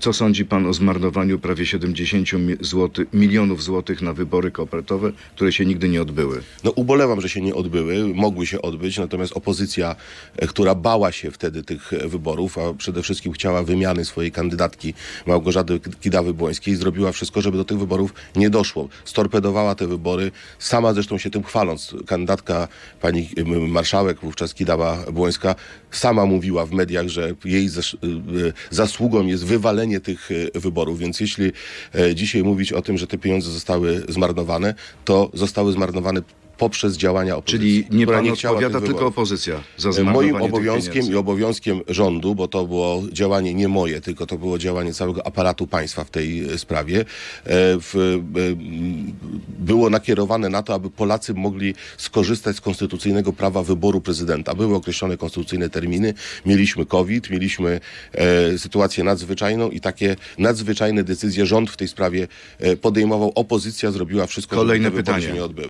Co sądzi pan o zmarnowaniu prawie 70 mi- złoty, milionów złotych na wybory kopertowe, które się nigdy nie odbyły? No ubolewam, że się nie odbyły, mogły się odbyć, natomiast opozycja, e, która bała się wtedy tych wyborów, a przede wszystkim chciała wymiany swojej kandydatki Małgorzaty Kidawy-Błońskiej, zrobiła wszystko, żeby do tych wyborów nie doszło. Storpedowała te wybory, sama zresztą się tym chwaląc. Kandydatka pani marszałek, wówczas Kidawa-Błońska, sama mówiła w mediach, że jej y, y, zasługą jest wywalenie tych y, wyborów, więc jeśli e, dzisiaj mówić o tym, że te pieniądze zostały zmarnowane, to zostały zmarnowane poprzez działania opozycji, Czyli nie pan nie odpowiada, tylko opozycja za Moim obowiązkiem i obowiązkiem rządu, bo to było działanie nie moje, tylko to było działanie całego aparatu państwa w tej e, sprawie, e, w, e, było nakierowane na to, aby Polacy mogli skorzystać z konstytucyjnego prawa wyboru prezydenta. Były określone konstytucyjne terminy, mieliśmy COVID, mieliśmy sytuację nadzwyczajną i takie nadzwyczajne decyzje rząd w tej sprawie podejmował. Opozycja zrobiła wszystko, Kolejne żeby te wybory pytanie. się nie odbyły.